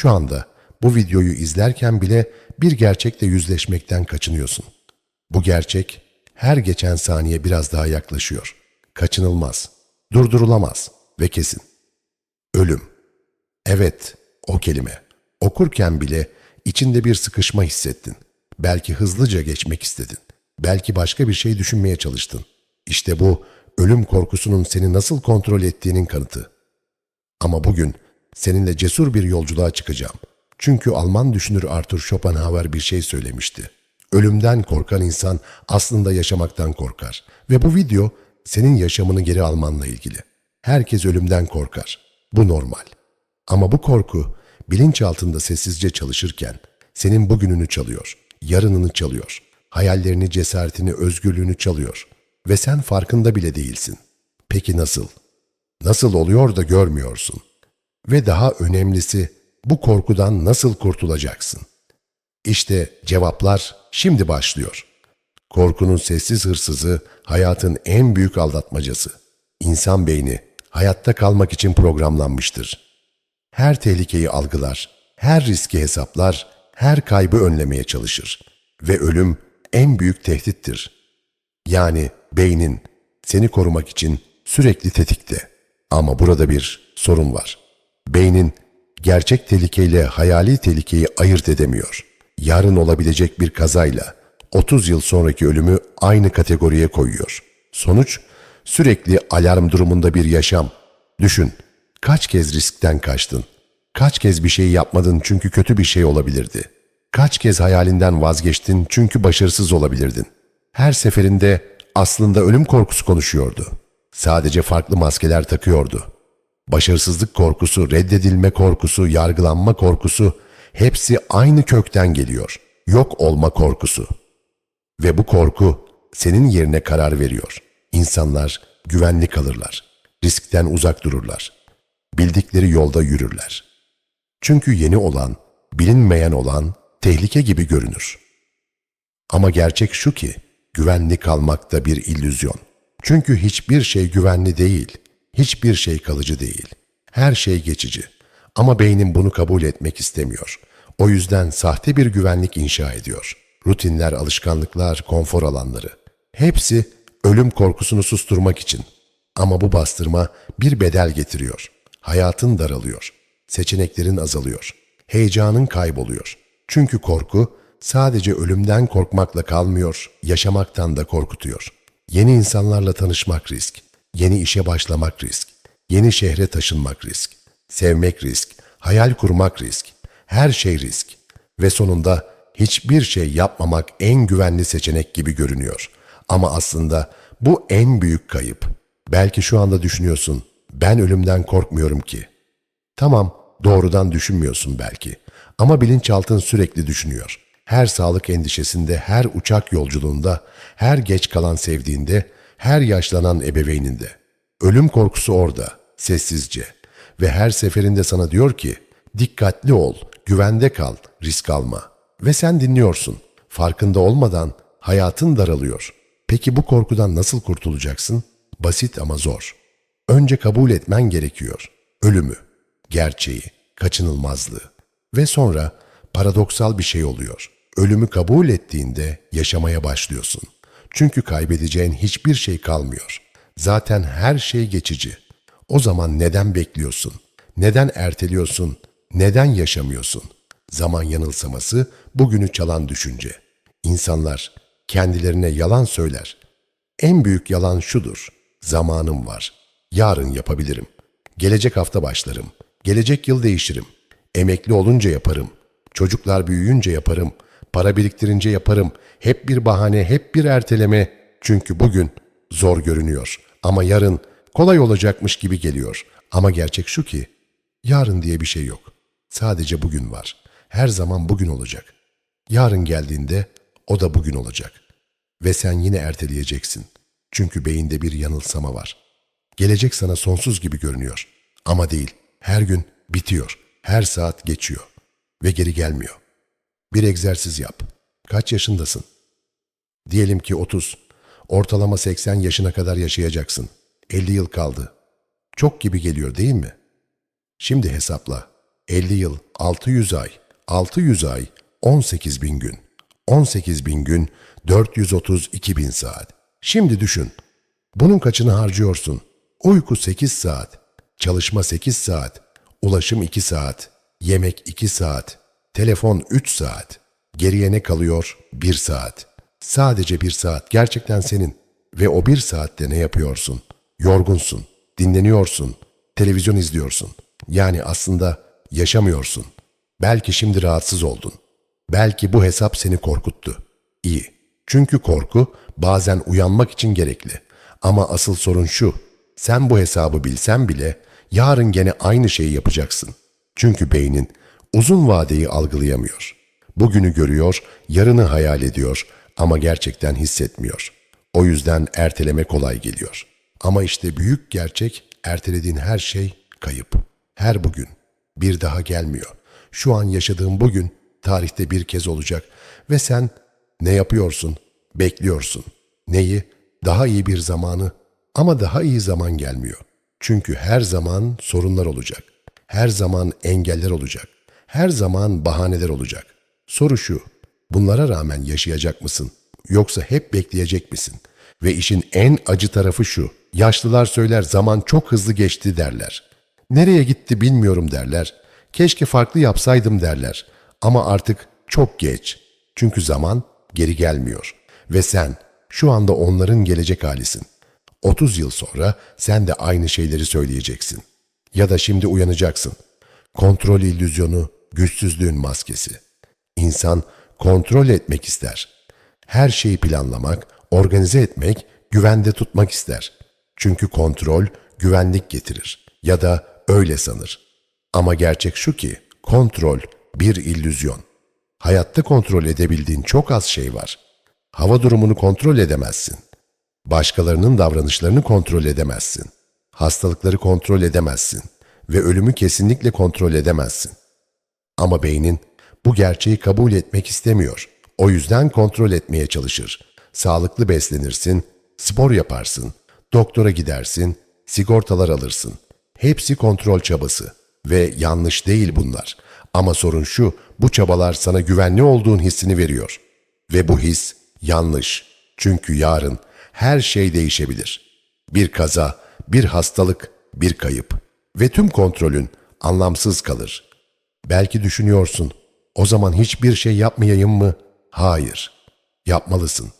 Şu anda bu videoyu izlerken bile bir gerçekle yüzleşmekten kaçınıyorsun. Bu gerçek her geçen saniye biraz daha yaklaşıyor. Kaçınılmaz, durdurulamaz ve kesin. Ölüm. Evet, o kelime. Okurken bile içinde bir sıkışma hissettin. Belki hızlıca geçmek istedin. Belki başka bir şey düşünmeye çalıştın. İşte bu ölüm korkusunun seni nasıl kontrol ettiğinin kanıtı. Ama bugün seninle cesur bir yolculuğa çıkacağım. Çünkü Alman düşünür Arthur Schopenhauer bir şey söylemişti. Ölümden korkan insan aslında yaşamaktan korkar. Ve bu video senin yaşamını geri almanla ilgili. Herkes ölümden korkar. Bu normal. Ama bu korku bilinç altında sessizce çalışırken senin bugününü çalıyor, yarınını çalıyor, hayallerini, cesaretini, özgürlüğünü çalıyor ve sen farkında bile değilsin. Peki nasıl? Nasıl oluyor da görmüyorsun? Ve daha önemlisi bu korkudan nasıl kurtulacaksın? İşte cevaplar şimdi başlıyor. Korkunun sessiz hırsızı hayatın en büyük aldatmacası. İnsan beyni hayatta kalmak için programlanmıştır. Her tehlikeyi algılar, her riski hesaplar, her kaybı önlemeye çalışır. Ve ölüm en büyük tehdittir. Yani beynin seni korumak için sürekli tetikte. Ama burada bir sorun var. Beynin gerçek tehlikeyle hayali tehlikeyi ayırt edemiyor. Yarın olabilecek bir kazayla 30 yıl sonraki ölümü aynı kategoriye koyuyor. Sonuç sürekli alarm durumunda bir yaşam. Düşün, kaç kez riskten kaçtın? Kaç kez bir şey yapmadın çünkü kötü bir şey olabilirdi? Kaç kez hayalinden vazgeçtin çünkü başarısız olabilirdin? Her seferinde aslında ölüm korkusu konuşuyordu. Sadece farklı maskeler takıyordu. Başarısızlık korkusu, reddedilme korkusu, yargılanma korkusu hepsi aynı kökten geliyor. Yok olma korkusu. Ve bu korku senin yerine karar veriyor. İnsanlar güvenli kalırlar. Riskten uzak dururlar. Bildikleri yolda yürürler. Çünkü yeni olan, bilinmeyen olan tehlike gibi görünür. Ama gerçek şu ki güvenli kalmak da bir illüzyon. Çünkü hiçbir şey güvenli değil. Hiçbir şey kalıcı değil. Her şey geçici. Ama beynin bunu kabul etmek istemiyor. O yüzden sahte bir güvenlik inşa ediyor. Rutinler, alışkanlıklar, konfor alanları. Hepsi ölüm korkusunu susturmak için. Ama bu bastırma bir bedel getiriyor. Hayatın daralıyor. Seçeneklerin azalıyor. Heyecanın kayboluyor. Çünkü korku sadece ölümden korkmakla kalmıyor, yaşamaktan da korkutuyor. Yeni insanlarla tanışmak risk, yeni işe başlamak risk, yeni şehre taşınmak risk, sevmek risk, hayal kurmak risk, her şey risk ve sonunda hiçbir şey yapmamak en güvenli seçenek gibi görünüyor. Ama aslında bu en büyük kayıp. Belki şu anda düşünüyorsun, ben ölümden korkmuyorum ki. Tamam, doğrudan düşünmüyorsun belki. Ama bilinçaltın sürekli düşünüyor. Her sağlık endişesinde, her uçak yolculuğunda, her geç kalan sevdiğinde, her yaşlanan ebeveyninde. Ölüm korkusu orada, sessizce. Ve her seferinde sana diyor ki, dikkatli ol, güvende kal, risk alma. Ve sen dinliyorsun. Farkında olmadan hayatın daralıyor. Peki bu korkudan nasıl kurtulacaksın? Basit ama zor. Önce kabul etmen gerekiyor. Ölümü, gerçeği, kaçınılmazlığı. Ve sonra paradoksal bir şey oluyor. Ölümü kabul ettiğinde yaşamaya başlıyorsun. Çünkü kaybedeceğin hiçbir şey kalmıyor. Zaten her şey geçici. O zaman neden bekliyorsun? Neden erteliyorsun? Neden yaşamıyorsun? Zaman yanılsaması bugünü çalan düşünce. İnsanlar kendilerine yalan söyler. En büyük yalan şudur. Zamanım var. Yarın yapabilirim. Gelecek hafta başlarım. Gelecek yıl değişirim. Emekli olunca yaparım. Çocuklar büyüyünce yaparım. Para biriktirince yaparım. Hep bir bahane, hep bir erteleme. Çünkü bugün zor görünüyor. Ama yarın kolay olacakmış gibi geliyor. Ama gerçek şu ki yarın diye bir şey yok. Sadece bugün var. Her zaman bugün olacak. Yarın geldiğinde o da bugün olacak. Ve sen yine erteleyeceksin. Çünkü beyinde bir yanılsama var. Gelecek sana sonsuz gibi görünüyor. Ama değil. Her gün bitiyor. Her saat geçiyor. Ve geri gelmiyor. Bir egzersiz yap. Kaç yaşındasın? Diyelim ki 30. Ortalama 80 yaşına kadar yaşayacaksın. 50 yıl kaldı. Çok gibi geliyor değil mi? Şimdi hesapla. 50 yıl, 600 ay, 600 ay, 18 bin gün. 18 bin gün, 432 bin saat. Şimdi düşün. Bunun kaçını harcıyorsun? Uyku 8 saat, çalışma 8 saat, ulaşım 2 saat, yemek 2 saat, telefon 3 saat. Geriye ne kalıyor? 1 saat. Sadece 1 saat gerçekten senin. Ve o 1 saatte ne yapıyorsun? Yorgunsun, dinleniyorsun, televizyon izliyorsun. Yani aslında yaşamıyorsun. Belki şimdi rahatsız oldun. Belki bu hesap seni korkuttu. İyi. Çünkü korku bazen uyanmak için gerekli. Ama asıl sorun şu. Sen bu hesabı bilsen bile yarın gene aynı şeyi yapacaksın. Çünkü beynin uzun vadeyi algılayamıyor. Bugünü görüyor, yarını hayal ediyor ama gerçekten hissetmiyor. O yüzden erteleme kolay geliyor. Ama işte büyük gerçek ertelediğin her şey kayıp. Her bugün. Bir daha gelmiyor. Şu an yaşadığın bugün tarihte bir kez olacak ve sen ne yapıyorsun? Bekliyorsun. Neyi? Daha iyi bir zamanı ama daha iyi zaman gelmiyor. Çünkü her zaman sorunlar olacak. Her zaman engeller olacak. Her zaman bahaneler olacak. Soru şu, bunlara rağmen yaşayacak mısın? Yoksa hep bekleyecek misin? Ve işin en acı tarafı şu, yaşlılar söyler zaman çok hızlı geçti derler. Nereye gitti bilmiyorum derler. Keşke farklı yapsaydım derler. Ama artık çok geç. Çünkü zaman geri gelmiyor. Ve sen şu anda onların gelecek halisin. 30 yıl sonra sen de aynı şeyleri söyleyeceksin. Ya da şimdi uyanacaksın. Kontrol illüzyonu, güçsüzlüğün maskesi. İnsan kontrol etmek ister. Her şeyi planlamak, organize etmek, güvende tutmak ister. Çünkü kontrol güvenlik getirir ya da öyle sanır. Ama gerçek şu ki kontrol bir illüzyon. Hayatta kontrol edebildiğin çok az şey var. Hava durumunu kontrol edemezsin. Başkalarının davranışlarını kontrol edemezsin. Hastalıkları kontrol edemezsin ve ölümü kesinlikle kontrol edemezsin. Ama beynin bu gerçeği kabul etmek istemiyor. O yüzden kontrol etmeye çalışır. Sağlıklı beslenirsin, spor yaparsın, doktora gidersin, sigortalar alırsın. Hepsi kontrol çabası ve yanlış değil bunlar. Ama sorun şu, bu çabalar sana güvenli olduğun hissini veriyor. Ve bu his yanlış. Çünkü yarın her şey değişebilir. Bir kaza, bir hastalık, bir kayıp ve tüm kontrolün anlamsız kalır. Belki düşünüyorsun, o zaman hiçbir şey yapmayayım mı? Hayır, yapmalısın.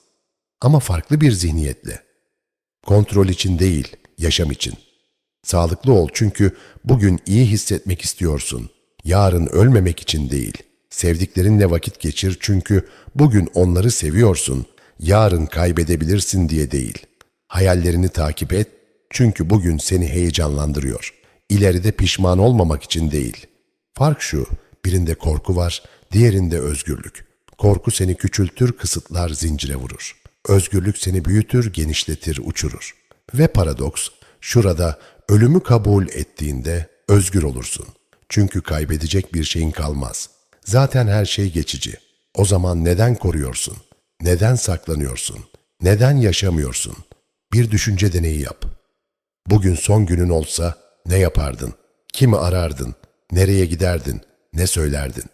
Ama farklı bir zihniyetle. Kontrol için değil, yaşam için. Sağlıklı ol çünkü bugün iyi hissetmek istiyorsun. Yarın ölmemek için değil. Sevdiklerinle vakit geçir çünkü bugün onları seviyorsun. Yarın kaybedebilirsin diye değil. Hayallerini takip et çünkü bugün seni heyecanlandırıyor. İleride pişman olmamak için değil. Fark şu, birinde korku var, diğerinde özgürlük. Korku seni küçültür, kısıtlar, zincire vurur. Özgürlük seni büyütür, genişletir, uçurur. Ve paradoks, şurada ölümü kabul ettiğinde özgür olursun. Çünkü kaybedecek bir şeyin kalmaz. Zaten her şey geçici. O zaman neden koruyorsun? Neden saklanıyorsun? Neden yaşamıyorsun? Bir düşünce deneyi yap. Bugün son günün olsa ne yapardın? Kimi arardın? Nereye giderdin? Ne söylerdin?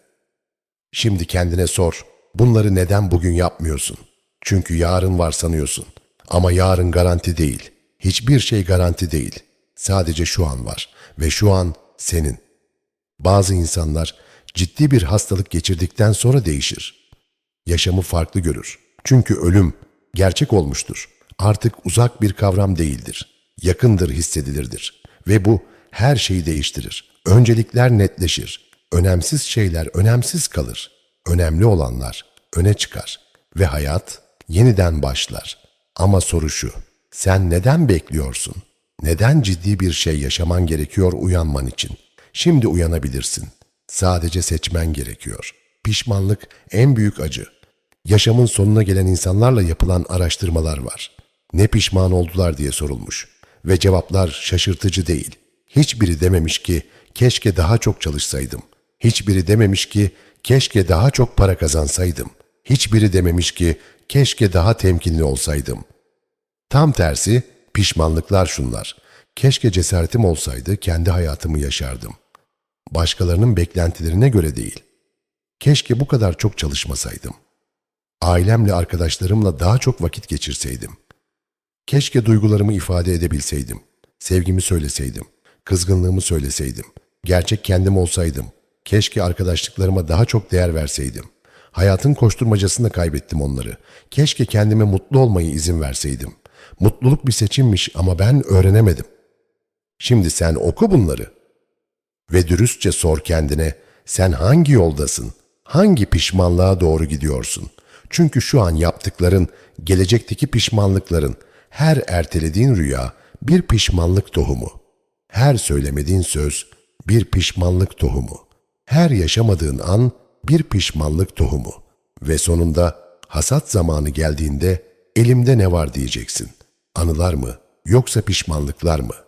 Şimdi kendine sor. Bunları neden bugün yapmıyorsun? Çünkü yarın var sanıyorsun. Ama yarın garanti değil. Hiçbir şey garanti değil. Sadece şu an var ve şu an senin. Bazı insanlar ciddi bir hastalık geçirdikten sonra değişir. Yaşamı farklı görür. Çünkü ölüm gerçek olmuştur. Artık uzak bir kavram değildir. Yakındır hissedilirdir. Ve bu her şeyi değiştirir. Öncelikler netleşir. Önemsiz şeyler önemsiz kalır. Önemli olanlar öne çıkar. Ve hayat yeniden başlar. Ama soru şu, sen neden bekliyorsun? Neden ciddi bir şey yaşaman gerekiyor uyanman için? Şimdi uyanabilirsin. Sadece seçmen gerekiyor. Pişmanlık en büyük acı. Yaşamın sonuna gelen insanlarla yapılan araştırmalar var. Ne pişman oldular diye sorulmuş. Ve cevaplar şaşırtıcı değil. Hiçbiri dememiş ki keşke daha çok çalışsaydım. Hiçbiri dememiş ki keşke daha çok para kazansaydım. Hiçbiri dememiş ki keşke daha temkinli olsaydım. Tam tersi pişmanlıklar şunlar. Keşke cesaretim olsaydı kendi hayatımı yaşardım. Başkalarının beklentilerine göre değil. Keşke bu kadar çok çalışmasaydım. Ailemle, arkadaşlarımla daha çok vakit geçirseydim. Keşke duygularımı ifade edebilseydim. Sevgimi söyleseydim. Kızgınlığımı söyleseydim. Gerçek kendim olsaydım. Keşke arkadaşlıklarıma daha çok değer verseydim. Hayatın koşturmacasında kaybettim onları. Keşke kendime mutlu olmayı izin verseydim. Mutluluk bir seçimmiş ama ben öğrenemedim. Şimdi sen oku bunları ve dürüstçe sor kendine sen hangi yoldasın? Hangi pişmanlığa doğru gidiyorsun? Çünkü şu an yaptıkların, gelecekteki pişmanlıkların, her ertelediğin rüya bir pişmanlık tohumu. Her söylemediğin söz bir pişmanlık tohumu. Her yaşamadığın an bir pişmanlık tohumu. Ve sonunda hasat zamanı geldiğinde elimde ne var diyeceksin. Anılar mı yoksa pişmanlıklar mı?''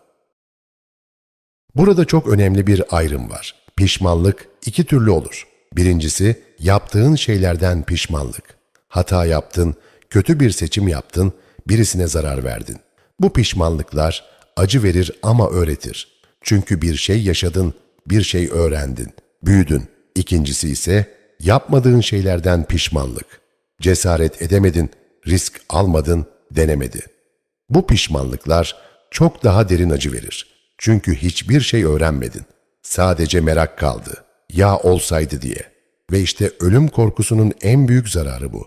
Burada çok önemli bir ayrım var. Pişmanlık iki türlü olur. Birincisi yaptığın şeylerden pişmanlık. Hata yaptın, kötü bir seçim yaptın, birisine zarar verdin. Bu pişmanlıklar acı verir ama öğretir. Çünkü bir şey yaşadın, bir şey öğrendin, büyüdün. İkincisi ise yapmadığın şeylerden pişmanlık. Cesaret edemedin, risk almadın, denemedi. Bu pişmanlıklar çok daha derin acı verir. Çünkü hiçbir şey öğrenmedin. Sadece merak kaldı. Ya olsaydı diye. Ve işte ölüm korkusunun en büyük zararı bu.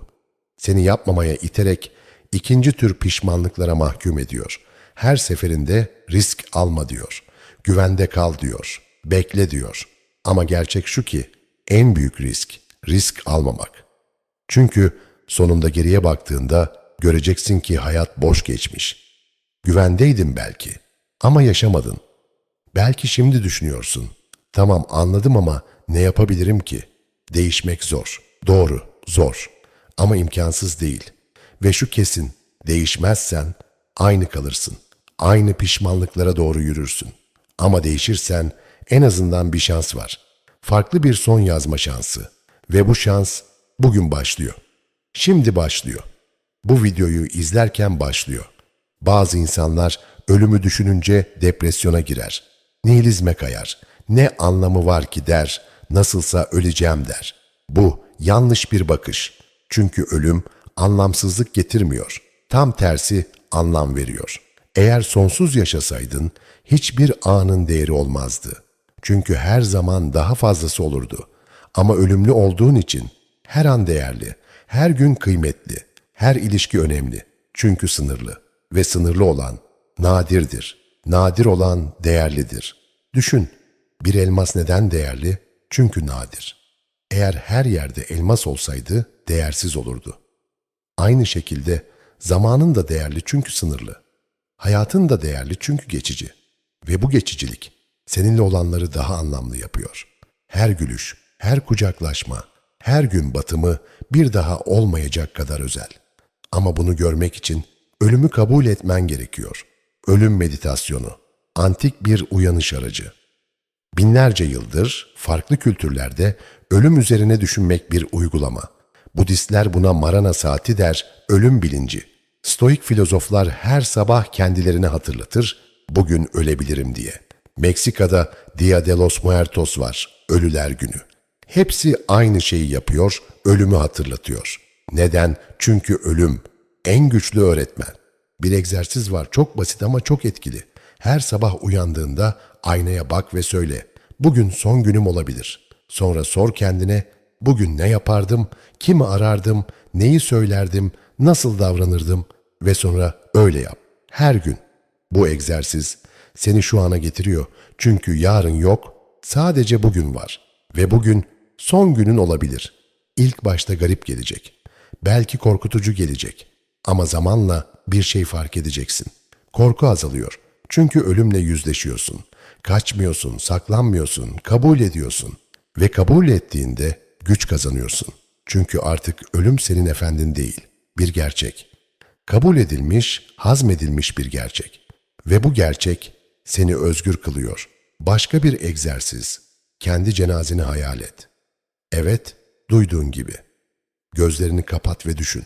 Seni yapmamaya iterek ikinci tür pişmanlıklara mahkum ediyor. Her seferinde risk alma diyor. Güvende kal diyor. Bekle diyor. Ama gerçek şu ki en büyük risk risk almamak. Çünkü sonunda geriye baktığında göreceksin ki hayat boş geçmiş. Güvendeydin belki ama yaşamadın. Belki şimdi düşünüyorsun. Tamam anladım ama ne yapabilirim ki? Değişmek zor. Doğru, zor. Ama imkansız değil. Ve şu kesin, değişmezsen aynı kalırsın. Aynı pişmanlıklara doğru yürürsün. Ama değişirsen en azından bir şans var. Farklı bir son yazma şansı. Ve bu şans bugün başlıyor. Şimdi başlıyor. Bu videoyu izlerken başlıyor. Bazı insanlar ölümü düşününce depresyona girer. Nihilizme kayar. Ne anlamı var ki der, nasılsa öleceğim der. Bu yanlış bir bakış. Çünkü ölüm anlamsızlık getirmiyor. Tam tersi anlam veriyor. Eğer sonsuz yaşasaydın hiçbir anın değeri olmazdı. Çünkü her zaman daha fazlası olurdu. Ama ölümlü olduğun için her an değerli, her gün kıymetli, her ilişki önemli. Çünkü sınırlı ve sınırlı olan nadirdir. Nadir olan değerlidir. Düşün, bir elmas neden değerli? Çünkü nadir. Eğer her yerde elmas olsaydı değersiz olurdu. Aynı şekilde zamanın da değerli çünkü sınırlı. Hayatın da değerli çünkü geçici. Ve bu geçicilik seninle olanları daha anlamlı yapıyor. Her gülüş, her kucaklaşma, her gün batımı bir daha olmayacak kadar özel. Ama bunu görmek için ölümü kabul etmen gerekiyor. Ölüm meditasyonu, antik bir uyanış aracı. Binlerce yıldır farklı kültürlerde ölüm üzerine düşünmek bir uygulama. Budistler buna marana saati der, ölüm bilinci. Stoik filozoflar her sabah kendilerine hatırlatır, bugün ölebilirim diye. Meksika'da Dia de los Muertos var, Ölüler Günü. Hepsi aynı şeyi yapıyor, ölümü hatırlatıyor. Neden? Çünkü ölüm en güçlü öğretmen. Bir egzersiz var, çok basit ama çok etkili. Her sabah uyandığında aynaya bak ve söyle. Bugün son günüm olabilir. Sonra sor kendine, bugün ne yapardım, kimi arardım, neyi söylerdim, nasıl davranırdım ve sonra öyle yap. Her gün. Bu egzersiz seni şu ana getiriyor. Çünkü yarın yok, sadece bugün var. Ve bugün son günün olabilir. İlk başta garip gelecek. Belki korkutucu gelecek. Ama zamanla bir şey fark edeceksin. Korku azalıyor. Çünkü ölümle yüzleşiyorsun. Kaçmıyorsun, saklanmıyorsun, kabul ediyorsun. Ve kabul ettiğinde güç kazanıyorsun. Çünkü artık ölüm senin efendin değil, bir gerçek. Kabul edilmiş, hazmedilmiş bir gerçek. Ve bu gerçek seni özgür kılıyor. Başka bir egzersiz. Kendi cenazeni hayal et. Evet, duyduğun gibi. Gözlerini kapat ve düşün.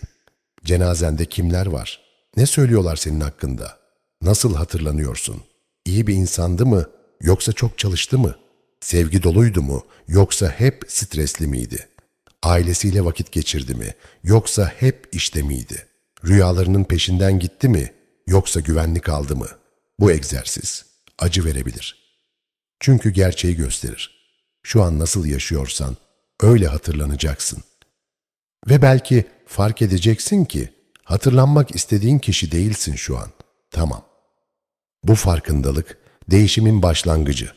Cenazende kimler var? Ne söylüyorlar senin hakkında? Nasıl hatırlanıyorsun? İyi bir insandı mı yoksa çok çalıştı mı? Sevgi doluydu mu yoksa hep stresli miydi? Ailesiyle vakit geçirdi mi yoksa hep işte miydi? Rüyalarının peşinden gitti mi yoksa güvenlik aldı mı? Bu egzersiz acı verebilir. Çünkü gerçeği gösterir. Şu an nasıl yaşıyorsan öyle hatırlanacaksın. Ve belki fark edeceksin ki hatırlanmak istediğin kişi değilsin şu an. Tamam. Bu farkındalık değişimin başlangıcı.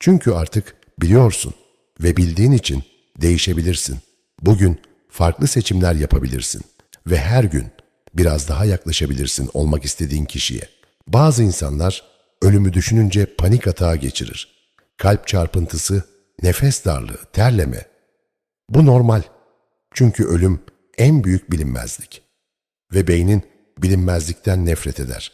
Çünkü artık biliyorsun ve bildiğin için değişebilirsin. Bugün farklı seçimler yapabilirsin ve her gün biraz daha yaklaşabilirsin olmak istediğin kişiye. Bazı insanlar ölümü düşününce panik atağı geçirir. Kalp çarpıntısı, nefes darlığı, terleme. Bu normal. Çünkü ölüm en büyük bilinmezlik. Ve beynin bilinmezlikten nefret eder.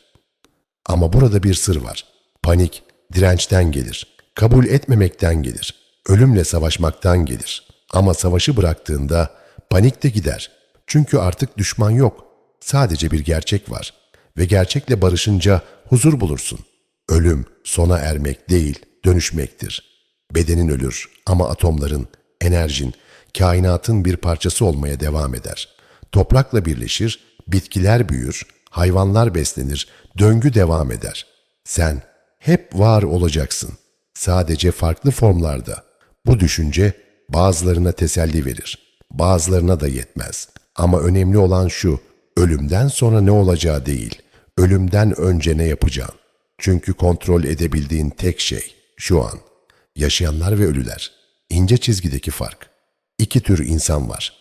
Ama burada bir sır var. Panik dirençten gelir. Kabul etmemekten gelir. Ölümle savaşmaktan gelir. Ama savaşı bıraktığında panik de gider. Çünkü artık düşman yok. Sadece bir gerçek var. Ve gerçekle barışınca huzur bulursun. Ölüm sona ermek değil, dönüşmektir. Bedenin ölür ama atomların, enerjin, kainatın bir parçası olmaya devam eder. Toprakla birleşir, bitkiler büyür, hayvanlar beslenir, döngü devam eder. Sen hep var olacaksın. Sadece farklı formlarda. Bu düşünce bazılarına teselli verir. Bazılarına da yetmez. Ama önemli olan şu, ölümden sonra ne olacağı değil, ölümden önce ne yapacağın. Çünkü kontrol edebildiğin tek şey şu an. Yaşayanlar ve ölüler. İnce çizgideki fark. İki tür insan var.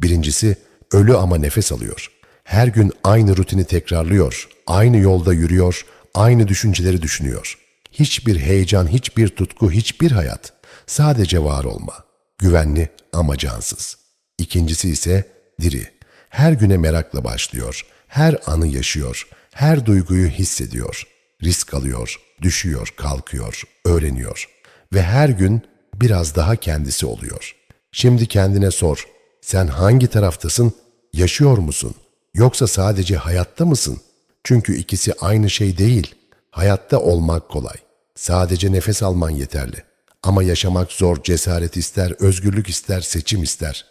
Birincisi ölü ama nefes alıyor. Her gün aynı rutini tekrarlıyor, aynı yolda yürüyor, aynı düşünceleri düşünüyor. Hiçbir heyecan, hiçbir tutku, hiçbir hayat. Sadece var olma. Güvenli ama cansız. İkincisi ise diri. Her güne merakla başlıyor. Her anı yaşıyor. Her duyguyu hissediyor. Risk alıyor, düşüyor, kalkıyor, öğreniyor. Ve her gün biraz daha kendisi oluyor. Şimdi kendine sor. Sen hangi taraftasın? Yaşıyor musun? Yoksa sadece hayatta mısın? Çünkü ikisi aynı şey değil. Hayatta olmak kolay. Sadece nefes alman yeterli. Ama yaşamak zor, cesaret ister, özgürlük ister, seçim ister.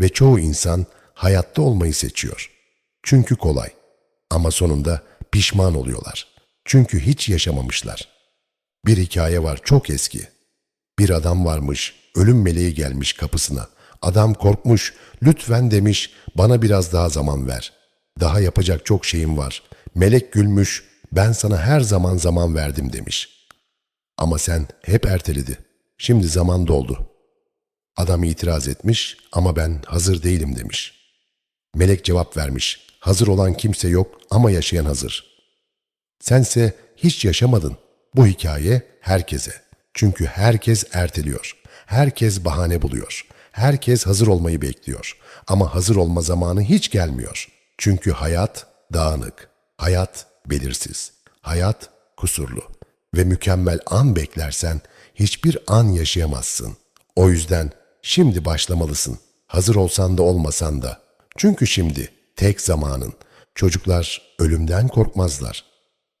Ve çoğu insan hayatta olmayı seçiyor. Çünkü kolay. Ama sonunda pişman oluyorlar. Çünkü hiç yaşamamışlar. Bir hikaye var çok eski. Bir adam varmış, ölüm meleği gelmiş kapısına. Adam korkmuş, lütfen demiş, bana biraz daha zaman ver. Daha yapacak çok şeyim var. Melek gülmüş, ben sana her zaman zaman verdim demiş. Ama sen hep erteledi. Şimdi zaman doldu. Adam itiraz etmiş ama ben hazır değilim demiş. Melek cevap vermiş. Hazır olan kimse yok ama yaşayan hazır. Sense hiç yaşamadın. Bu hikaye herkese. Çünkü herkes erteliyor. Herkes bahane buluyor. Herkes hazır olmayı bekliyor. Ama hazır olma zamanı hiç gelmiyor. Çünkü hayat dağınık. Hayat belirsiz. Hayat kusurlu. Ve mükemmel an beklersen hiçbir an yaşayamazsın. O yüzden şimdi başlamalısın. Hazır olsan da olmasan da. Çünkü şimdi tek zamanın. Çocuklar ölümden korkmazlar.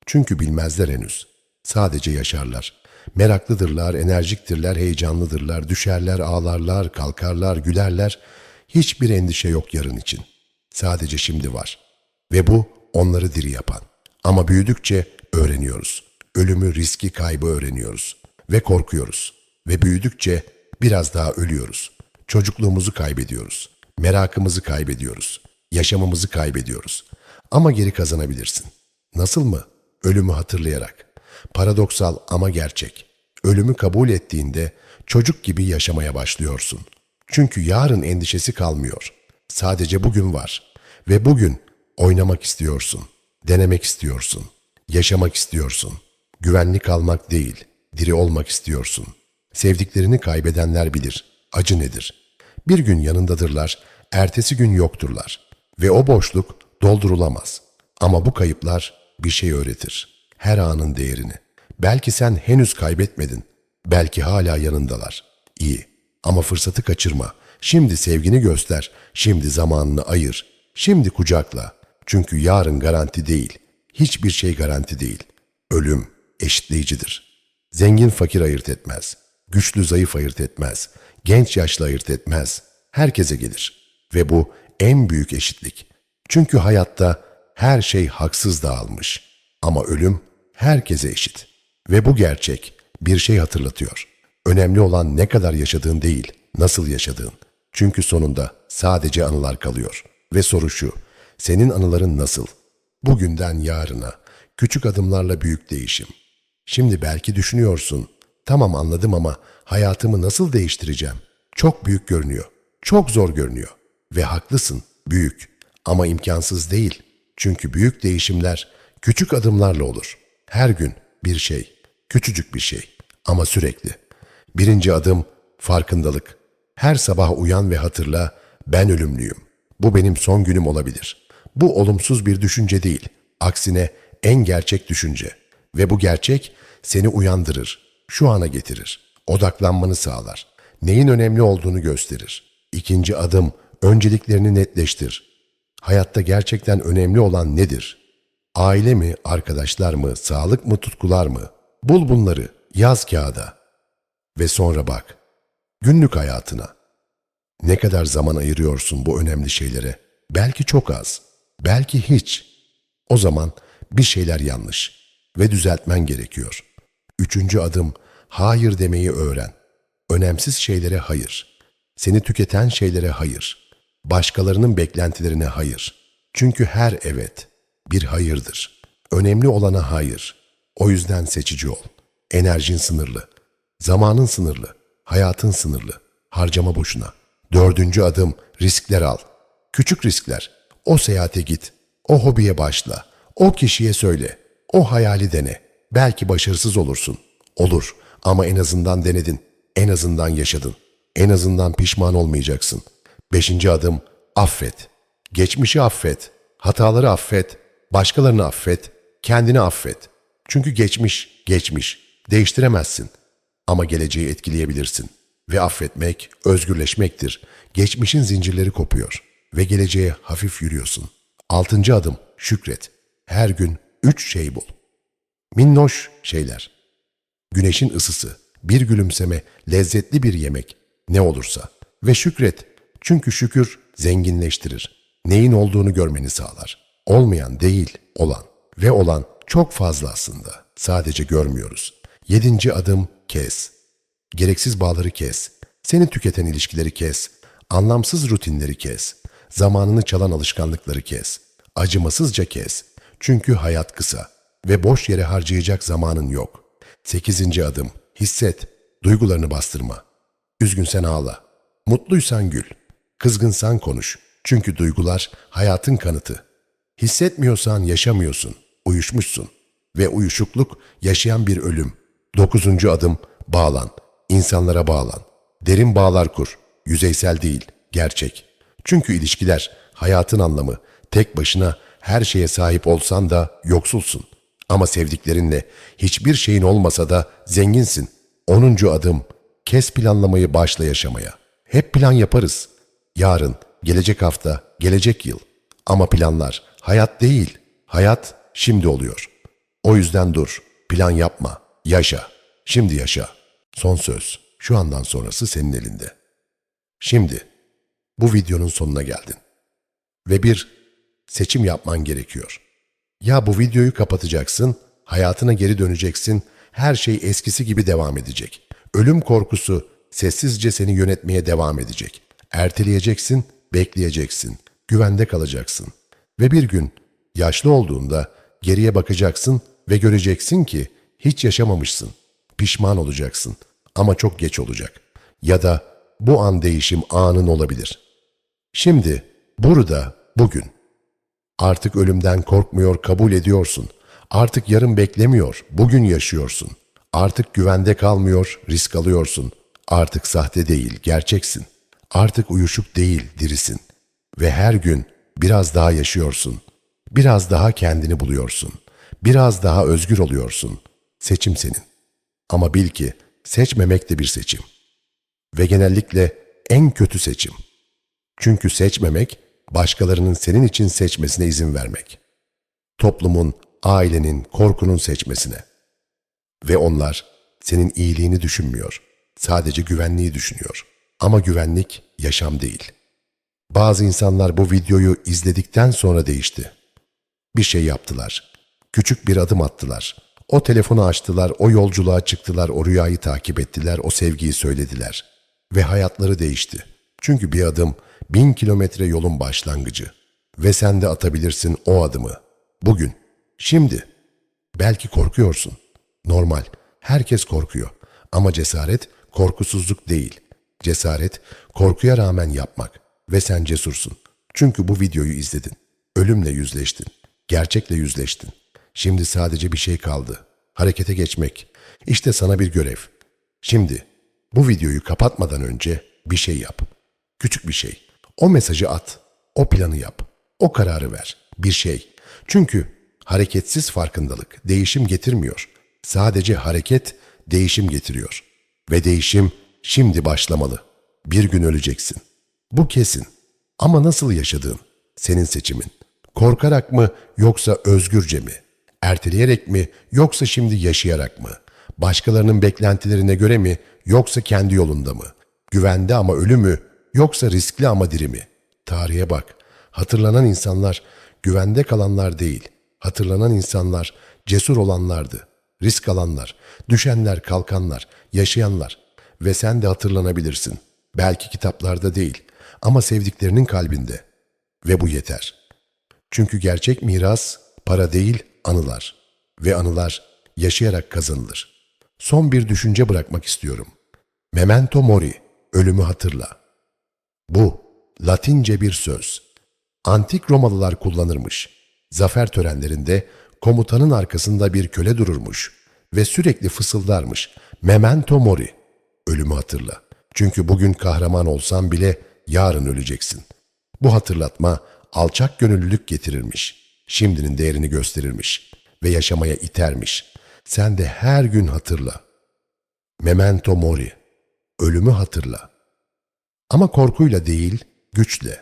Çünkü bilmezler henüz. Sadece yaşarlar. Meraklıdırlar, enerjiktirler, heyecanlıdırlar, düşerler, ağlarlar, kalkarlar, gülerler. Hiçbir endişe yok yarın için. Sadece şimdi var. Ve bu onları diri yapan. Ama büyüdükçe öğreniyoruz. Ölümü, riski, kaybı öğreniyoruz. Ve korkuyoruz. Ve büyüdükçe biraz daha ölüyoruz. Çocukluğumuzu kaybediyoruz. Merakımızı kaybediyoruz. Yaşamımızı kaybediyoruz. Ama geri kazanabilirsin. Nasıl mı? Ölümü hatırlayarak. Paradoksal ama gerçek. Ölümü kabul ettiğinde çocuk gibi yaşamaya başlıyorsun. Çünkü yarın endişesi kalmıyor. Sadece bugün var. Ve bugün oynamak istiyorsun. Denemek istiyorsun. Yaşamak istiyorsun. Güvenlik almak değil, diri olmak istiyorsun. Sevdiklerini kaybedenler bilir. Acı nedir? Bir gün yanındadırlar, ertesi gün yokturlar. Ve o boşluk doldurulamaz. Ama bu kayıplar bir şey öğretir. Her anın değerini. Belki sen henüz kaybetmedin. Belki hala yanındalar. İyi. Ama fırsatı kaçırma. Şimdi sevgini göster. Şimdi zamanını ayır. Şimdi kucakla. Çünkü yarın garanti değil. Hiçbir şey garanti değil. Ölüm eşitleyicidir. Zengin fakir ayırt etmez. Güçlü zayıf ayırt etmez. Genç yaşlı ayırt etmez. Herkese gelir. Ve bu en büyük eşitlik. Çünkü hayatta her şey haksız dağılmış. Ama ölüm herkese eşit. Ve bu gerçek bir şey hatırlatıyor. Önemli olan ne kadar yaşadığın değil, nasıl yaşadığın. Çünkü sonunda sadece anılar kalıyor. Ve soru şu, senin anıların nasıl? Bugünden yarına, küçük adımlarla büyük değişim. Şimdi belki düşünüyorsun, tamam anladım ama hayatımı nasıl değiştireceğim? Çok büyük görünüyor, çok zor görünüyor. Ve haklısın, büyük ama imkansız değil. Çünkü büyük değişimler küçük adımlarla olur. Her gün bir şey, küçücük bir şey ama sürekli. Birinci adım farkındalık. Her sabah uyan ve hatırla ben ölümlüyüm. Bu benim son günüm olabilir. Bu olumsuz bir düşünce değil. Aksine en gerçek düşünce. Ve bu gerçek seni uyandırır, şu ana getirir. Odaklanmanı sağlar. Neyin önemli olduğunu gösterir. İkinci adım önceliklerini netleştir. Hayatta gerçekten önemli olan nedir? Aile mi, arkadaşlar mı, sağlık mı, tutkular mı? Bul bunları, yaz kağıda. Ve sonra bak. Günlük hayatına. Ne kadar zaman ayırıyorsun bu önemli şeylere? Belki çok az, belki hiç. O zaman bir şeyler yanlış ve düzeltmen gerekiyor. Üçüncü adım, hayır demeyi öğren. Önemsiz şeylere hayır. Seni tüketen şeylere hayır. Başkalarının beklentilerine hayır. Çünkü her evet bir hayırdır. Önemli olana hayır. O yüzden seçici ol. Enerjin sınırlı. Zamanın sınırlı. Hayatın sınırlı. Harcama boşuna. Dördüncü adım riskler al. Küçük riskler. O seyahate git. O hobiye başla. O kişiye söyle. O hayali dene. Belki başarısız olursun. Olur ama en azından denedin. En azından yaşadın. En azından pişman olmayacaksın. Beşinci adım affet. Geçmişi affet. Hataları affet. Başkalarını affet. Kendini affet. Çünkü geçmiş, geçmiş. Değiştiremezsin. Ama geleceği etkileyebilirsin. Ve affetmek, özgürleşmektir. Geçmişin zincirleri kopuyor. Ve geleceğe hafif yürüyorsun. Altıncı adım, şükret. Her gün üç şey bul. Minnoş şeyler. Güneşin ısısı, bir gülümseme, lezzetli bir yemek, ne olursa. Ve şükret. Çünkü şükür zenginleştirir. Neyin olduğunu görmeni sağlar. Olmayan değil, olan. Ve olan çok fazla aslında. Sadece görmüyoruz. Yedinci adım kes. Gereksiz bağları kes. Seni tüketen ilişkileri kes. Anlamsız rutinleri kes. Zamanını çalan alışkanlıkları kes. Acımasızca kes. Çünkü hayat kısa ve boş yere harcayacak zamanın yok. Sekizinci adım hisset. Duygularını bastırma. Üzgünsen ağla. Mutluysan gül. Kızgınsan konuş. Çünkü duygular hayatın kanıtı. Hissetmiyorsan yaşamıyorsun. Uyuşmuşsun. Ve uyuşukluk yaşayan bir ölüm. Dokuzuncu adım bağlan. İnsanlara bağlan. Derin bağlar kur. Yüzeysel değil, gerçek. Çünkü ilişkiler, hayatın anlamı. Tek başına her şeye sahip olsan da yoksulsun. Ama sevdiklerinle hiçbir şeyin olmasa da zenginsin. Onuncu adım, kes planlamayı başla yaşamaya. Hep plan yaparız. Yarın, gelecek hafta, gelecek yıl. Ama planlar hayat değil. Hayat şimdi oluyor. O yüzden dur, plan yapma, yaşa. Şimdi yaşa. Son söz, şu andan sonrası senin elinde. Şimdi, bu videonun sonuna geldin. Ve bir seçim yapman gerekiyor. Ya bu videoyu kapatacaksın, hayatına geri döneceksin, her şey eskisi gibi devam edecek. Ölüm korkusu sessizce seni yönetmeye devam edecek. Erteleyeceksin, bekleyeceksin, güvende kalacaksın. Ve bir gün yaşlı olduğunda geriye bakacaksın ve göreceksin ki hiç yaşamamışsın. Pişman olacaksın ama çok geç olacak. Ya da bu an değişim anın olabilir. Şimdi, burada, bugün. Artık ölümden korkmuyor, kabul ediyorsun. Artık yarın beklemiyor, bugün yaşıyorsun. Artık güvende kalmıyor, risk alıyorsun. Artık sahte değil, gerçeksin. Artık uyuşuk değil, dirisin. Ve her gün biraz daha yaşıyorsun. Biraz daha kendini buluyorsun. Biraz daha özgür oluyorsun. Seçim senin. Ama bil ki seçmemek de bir seçim. Ve genellikle en kötü seçim. Çünkü seçmemek, başkalarının senin için seçmesine izin vermek. Toplumun, ailenin, korkunun seçmesine. Ve onlar senin iyiliğini düşünmüyor. Sadece güvenliği düşünüyor. Ama güvenlik yaşam değil. Bazı insanlar bu videoyu izledikten sonra değişti. Bir şey yaptılar. Küçük bir adım attılar. O telefonu açtılar, o yolculuğa çıktılar, o rüyayı takip ettiler, o sevgiyi söylediler. Ve hayatları değişti. Çünkü bir adım bin kilometre yolun başlangıcı. Ve sen de atabilirsin o adımı. Bugün, şimdi. Belki korkuyorsun. Normal. Herkes korkuyor. Ama cesaret korkusuzluk değil. Cesaret korkuya rağmen yapmak. Ve sen cesursun. Çünkü bu videoyu izledin. Ölümle yüzleştin. Gerçekle yüzleştin. Şimdi sadece bir şey kaldı. Harekete geçmek. İşte sana bir görev. Şimdi bu videoyu kapatmadan önce bir şey yap. Küçük bir şey. O mesajı at. O planı yap. O kararı ver. Bir şey. Çünkü hareketsiz farkındalık değişim getirmiyor. Sadece hareket değişim getiriyor. Ve değişim şimdi başlamalı. Bir gün öleceksin. Bu kesin. Ama nasıl yaşadığın senin seçimin. Korkarak mı yoksa özgürce mi? Erteleyerek mi yoksa şimdi yaşayarak mı? Başkalarının beklentilerine göre mi yoksa kendi yolunda mı? Güvende ama ölü mü yoksa riskli ama diri mi? Tarihe bak. Hatırlanan insanlar güvende kalanlar değil. Hatırlanan insanlar cesur olanlardı. Risk alanlar, düşenler, kalkanlar, yaşayanlar. Ve sen de hatırlanabilirsin. Belki kitaplarda değil ama sevdiklerinin kalbinde. Ve bu yeter. Çünkü gerçek miras para değil anılar. Ve anılar yaşayarak kazanılır. Son bir düşünce bırakmak istiyorum. Memento mori, ölümü hatırla. Bu Latince bir söz. Antik Romalılar kullanırmış. Zafer törenlerinde komutanın arkasında bir köle dururmuş ve sürekli fısıldarmış. Memento mori, ölümü hatırla. Çünkü bugün kahraman olsan bile yarın öleceksin. Bu hatırlatma alçak gönüllülük getirirmiş. Şimdinin değerini gösterirmiş ve yaşamaya itermiş. Sen de her gün hatırla. Memento mori, ölümü hatırla. Ama korkuyla değil, güçle.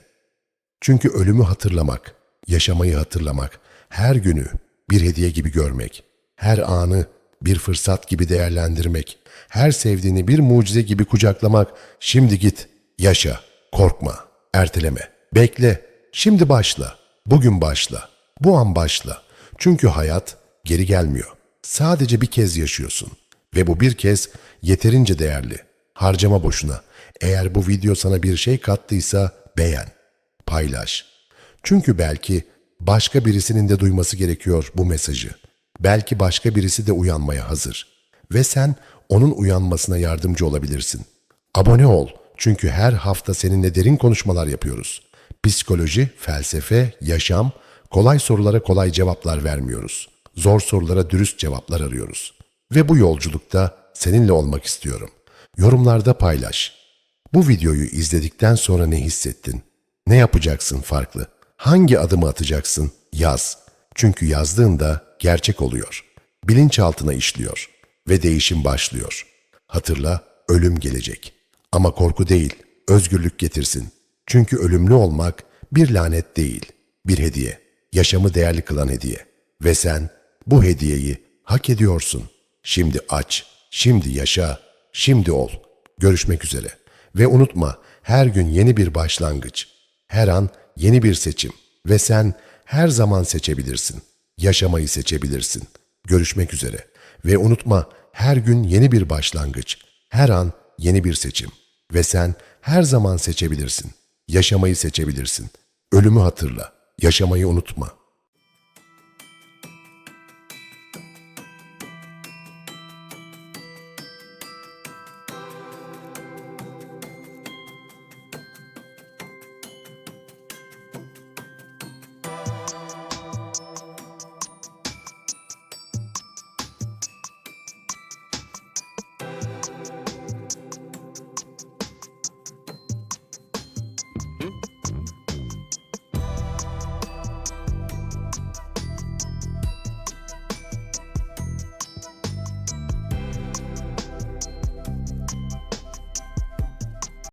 Çünkü ölümü hatırlamak, yaşamayı hatırlamak, her günü bir hediye gibi görmek, her anı bir fırsat gibi değerlendirmek, her sevdiğini bir mucize gibi kucaklamak, şimdi git, yaşa, korkma, erteleme, bekle, şimdi başla, bugün başla, bu an başla. Çünkü hayat geri gelmiyor. Sadece bir kez yaşıyorsun. Ve bu bir kez yeterince değerli. Harcama boşuna. Eğer bu video sana bir şey kattıysa beğen, paylaş. Çünkü belki başka birisinin de duyması gerekiyor bu mesajı. Belki başka birisi de uyanmaya hazır. Ve sen onun uyanmasına yardımcı olabilirsin. Abone ol. Çünkü her hafta seninle derin konuşmalar yapıyoruz. Psikoloji, felsefe, yaşam, kolay sorulara kolay cevaplar vermiyoruz. Zor sorulara dürüst cevaplar arıyoruz. Ve bu yolculukta seninle olmak istiyorum. Yorumlarda paylaş. Bu videoyu izledikten sonra ne hissettin? Ne yapacaksın farklı? Hangi adımı atacaksın? Yaz. Çünkü yazdığında gerçek oluyor. Bilinçaltına işliyor ve değişim başlıyor. Hatırla, ölüm gelecek. Ama korku değil, özgürlük getirsin. Çünkü ölümlü olmak bir lanet değil, bir hediye. Yaşamı değerli kılan hediye. Ve sen bu hediyeyi hak ediyorsun. Şimdi aç, şimdi yaşa, şimdi ol. Görüşmek üzere. Ve unutma, her gün yeni bir başlangıç. Her an yeni bir seçim. Ve sen her zaman seçebilirsin. Yaşamayı seçebilirsin. Görüşmek üzere. Ve unutma, her gün yeni bir başlangıç. Her an yeni bir seçim. Ve sen her zaman seçebilirsin. Yaşamayı seçebilirsin. Ölümü hatırla. Yaşamayı unutma.''